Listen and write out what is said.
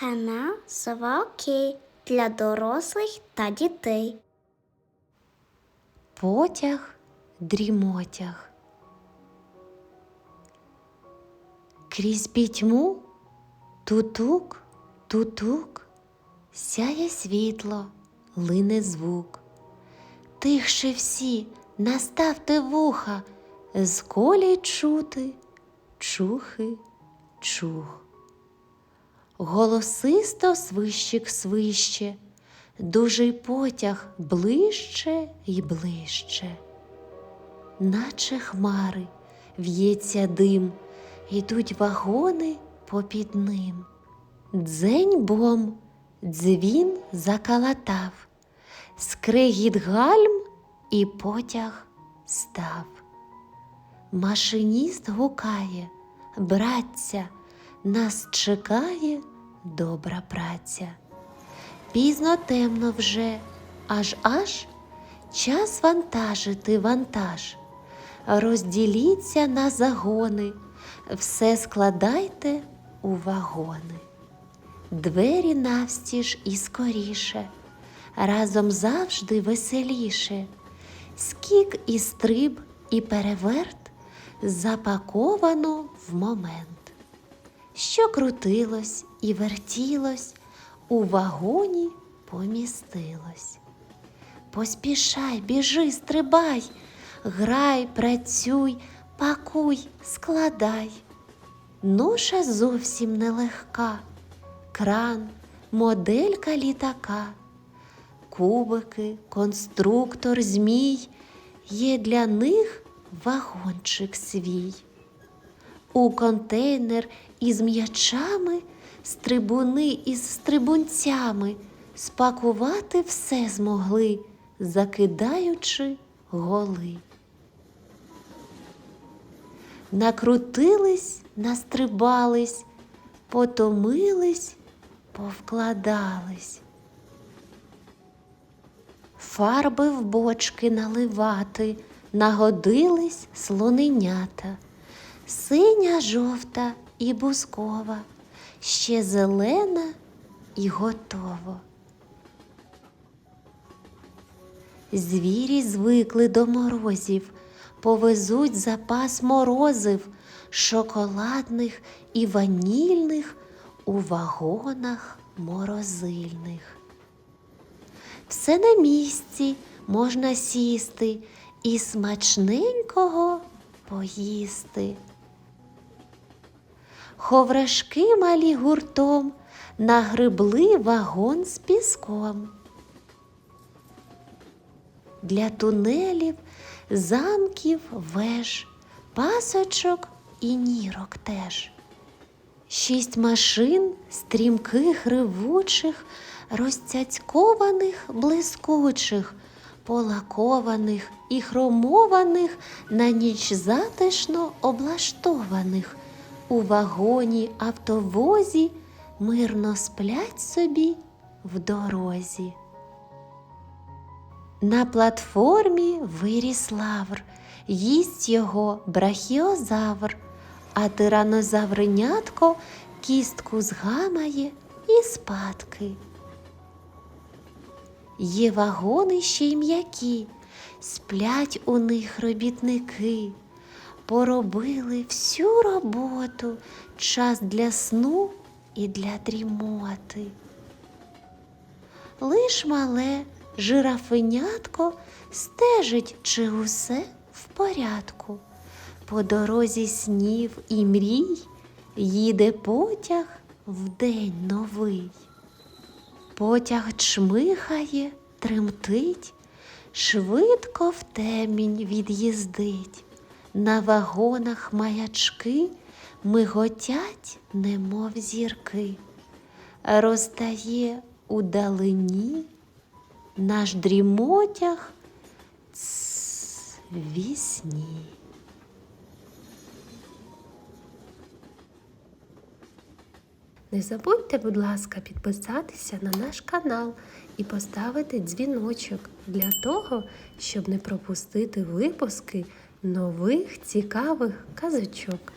Канал Сова для дорослих та дітей. Потяг, дрімотяг. Крізь пітьму тутук, тутук, сяє світло, лине звук. Тихше всі, наставте вуха, з колій чути, чухи, чух. Голосисто свищик свище, дужий потяг ближче й ближче. Наче хмари в'ється дим, йдуть вагони попід ним. Дзень бом, дзвін закалатав, скрегіт гальм і потяг став. Машиніст гукає, братця, нас чекає добра праця. Пізно темно вже, аж аж час вантажити вантаж. Розділіться на загони, все складайте у вагони. Двері навстіж і скоріше, разом завжди веселіше. Скік і стриб, і переверт запаковано в момент. Що крутилось і вертілось, у вагоні помістилось. Поспішай, біжи, стрибай, грай, працюй, пакуй, складай. Ноша зовсім нелегка, кран, моделька літака, кубики, конструктор, змій, є для них вагончик свій. У контейнер із м'ячами, стрибуни із стрибунцями спакувати все змогли, закидаючи голи. Накрутились, настрибались, потомились, повкладались. Фарби в бочки наливати, нагодились слоненята синя, жовта і бускова, ще зелена і готово. Звірі звикли до морозів, повезуть запас морозив, шоколадних і ванільних у вагонах морозильних. Все на місці можна сісти і смачненького поїсти. Ховрашки малі гуртом нагребли вагон з піском. Для тунелів, замків, веж, пасочок і нірок теж. Шість машин стрімких, ривучих, розцяцькованих, блискучих, полакованих і хромованих, на ніч затишно облаштованих. У вагоні автовозі мирно сплять собі в дорозі. На платформі виріс лавр, їсть його брахіозавр, а тиранозавринятко кістку згамає і спадки. Є вагони ще й м'які, сплять у них робітники, поробили всю роботу, час для сну і для дрімоти. Лиш мале жирафенятко стежить, чи усе в порядку. По дорозі снів і мрій їде потяг в день новий. Потяг чмихає, тремтить, швидко в темінь від'їздить. На вагонах маячки миготять, немов зірки, розтає у далині наш дрімотяг вісні. Не забудьте, будь ласка, підписатися на наш канал і поставити дзвіночок для того, щоб не пропустити випуски нових цікавих казочок.